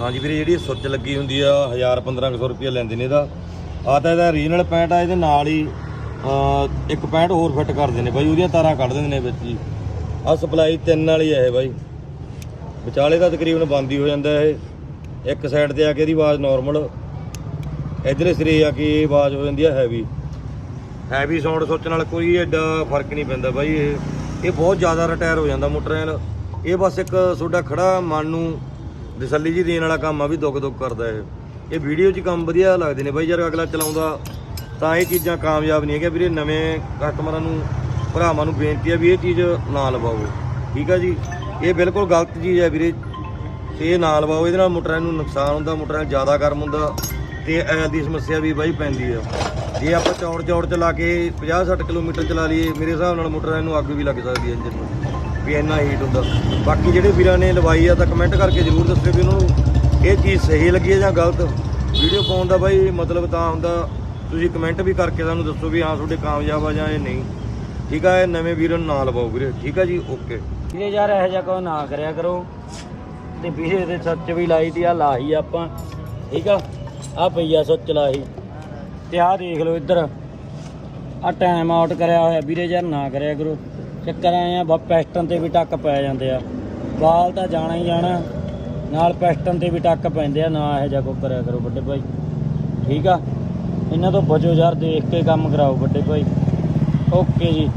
ਹਾਂਜੀ ਵੀਰੇ, ਜਿਹੜੀ ਸੁੱਚ ਲੱਗੀ ਹੁੰਦੀ ਆ 1000 1500 ਰੁਪਏ ਲੈਂਦੇ ਨੇ ਇਹਦਾ। ਆ ਤਾਂ ਇਹਦਾ ਰੀਜਨਲ ਪੈਂਟ ਆ, ਇਹਦੇ ਨਾਲ ਹੀ ਇੱਕ ਪੈਂਟ ਹੋਰ ਫਿੱਟ ਕਰਦੇ ਨੇ ਬਾਈ, ਉਹਦੀਆਂ ਤਾਰਾਂ ਕੱਢ ਦਿੰਦੇ ਨੇ ਵਿੱਚ ਹੀ ਆ ਸਪਲਾਈ ਤਿੰਨ ਵਾਲੀ ਆ ਇਹ ਬਾਈ। ਵਿਚਾਲੇ ਦਾ ਤਕਰੀਬਨ ਬੰਦ ਹੀ ਹੋ ਜਾਂਦਾ ਇਹ। ਇੱਕ ਸਾਈਡ ਤੇ ਆ ਕੇ ਇਹਦੀ ਆਵਾਜ਼ ਨਾਰਮਲ ਇਧਰਲੇ ਸਿਰੇ ਆ ਕੇ ਇਹ ਆਵਾਜ਼ ਹੋ ਜਾਂਦੀ ਆ ਹੈਵੀ ਹੈਵੀ ਸਾਊਂਡ ਸੁੱਚ ਨਾਲ ਕੋਈ ਐਡਾ ਫ਼ਰਕ ਨਹੀਂ ਪੈਂਦਾ ਬਾਈ ਇਹ। ਇਹ ਬਹੁਤ ਜ਼ਿਆਦਾ ਰਿਟਾਇਰ ਹੋ ਜਾਂਦਾ ਮੋਟਰਸਾਈਕਲ ਇਹ ਬਸ ਇੱਕ ਤੁਹਾਡਾ ਖੜਾ ਮਨ ਨੂੰ ਤਸੱਲੀ ਜੀ ਦੇਣ ਵਾਲਾ ਕੰਮ ਆ ਵੀ ਦੁੱਖ ਦੁੱਖ ਕਰਦਾ ਇਹ। ਇਹ ਵੀਡੀਓ 'ਚ ਕੰਮ ਵਧੀਆ ਲੱਗਦੇ ਨੇ ਬਾਈ ਯਾਰ ਅਗਲਾ ਚਲਾਉਂਦਾ ਤਾਂ ਇਹ ਚੀਜ਼ਾਂ ਕਾਮਯਾਬ ਨਹੀਂ ਹੈਗੀਆਂ। ਵੀਰੇ ਨਵੇਂ ਕਸਟਮਰਾਂ ਨੂੰ, ਭਰਾਵਾਂ ਨੂੰ ਬੇਨਤੀ ਆ ਵੀ ਇਹ ਚੀਜ਼ ਨਾ ਲਵਾਓ। ਠੀਕ ਆ ਜੀ? ਇਹ ਬਿਲਕੁਲ ਗਲਤ ਚੀਜ਼ ਹੈ ਵੀਰੇ। ਇਹ ਨਾ ਲਵਾਓ, ਇਹਦੇ ਨਾਲ ਮੋਟਰਾਂ ਨੂੰ ਨੁਕਸਾਨ ਹੁੰਦਾ, ਮੋਟਰਾਂ ਜ਼ਿਆਦਾ ਗਰਮ ਹੁੰਦਾ ਤੇ ਐਲ ਦੀ ਸਮੱਸਿਆ ਵੀ ਬਾਈ ਪੈਂਦੀ ਆ। ਜੇ ਆਪਾਂ ਚੌੜ ਚੌੜ ਚਲਾ ਕੇ 50 60 ਕਿਲੋਮੀਟਰ ਚਲਾ ਲਈਏ, ਮੇਰੇ ਹਿਸਾਬ ਨਾਲ ਮੋਟਰਾਂ ਨੂੰ ਅੱਗ ਵੀ ਲੱਗ ਸਕਦੀ ਹੈ ਇੰਜਨ ਨੂੰ। ਵੀ ਇੰਨਾ ਹੀਟ ਹੁੰਦਾ। ਬਾਕੀ ਜਿਹੜੇ ਵੀਰਾਂ ਨੇ ਲਵਾਈ ਆ ਤਾਂ ਕਮੈਂਟ ਕਰਕੇ ਜ਼ਰੂਰ ਦੱਸਿਓ ਵੀ ਉਹਨਾਂ ਨੂੰ ਇਹ ਚੀਜ਼ ਸਹੀ ਲੱਗੀ ਹੈ ਜਾਂ ਗਲਤ। ਵੀਡੀਓ ਪਾਉਣ ਦਾ ਬਾਈ ਮਤਲਬ ਤਾਂ ਹੁੰਦਾ। ਤੁਸੀਂ ਕਮੈਂਟ ਵੀ ਕਰਕੇ ਸਾਨੂੰ ਦੱਸੋ ਵੀ ਹਾਂ ਤੁਹਾਡੇ ਕਾਮਯਾਬ ਆ ਜਾਂ ਇਹ ਨਹੀਂ। ਠੀਕ ਆ, ਇਹ ਨਵੇਂ ਵੀਰਾਂ ਨੂੰ ਨਾ ਲਵਾਓ ਵੀਰੇ। ਠੀਕ ਆ ਜੀ ਓਕੇ ਵੀਰੇ ਯਾਰ ਇਹੋ ਜਿਹਾ ਕੋਈ ਨਾ ਕਰਿਆ ਕਰੋ। ਤੇ ਵੀਰੇ ਦੇ ਸੱਚ ਵੀ ਲਾਈ ਦੀ ਆ, ਲਾਹੀ ਆਪਾਂ। ਠੀਕ ਆ ਆ ਪਈਆ ਸੱਚ ਲਾਹੀ। ਤੇ ਆਹ ਦੇਖ ਲਓ ਇੱਧਰ। ਆ ਟਾਈਮ ਆਊਟ ਕਰਿਆ ਹੋਇਆ। ਵੀਰੇ ਯਾਰ ਨਾ ਕਰਿਆ ਕਰੋ। ਚੱਕਰ ਆਏ ਆ ਬਾ ਪੈਸਟਨ ਤੇ ਵੀ ਟੱਕ ਪੈ ਜਾਂਦੇ ਆ। ਬਾਲ ਤਾਂ ਜਾਣਾ ਹੀ ਜਾਣਾ, ਨਾਲ ਪੈਸਟਨ ਤੇ ਵੀ ਟੱਕ ਪੈਂਦੇ ਆ, ਨਾ ਇਹੋ ਜਿਹਾ ਕੋਈ ਕਰਿਆ ਕਰੋ ਵੱਡੇ ਭਾਈ। ਠੀਕ ਆ? ਇਹਨਾਂ ਤੋਂ ਬਚੋ ਯਾਰ, ਦੇਖ ਕੇ ਕੰਮ ਕਰਾਓ ਵੱਡੇ ਭਾਈ। ਓਕੇ ਜੀ।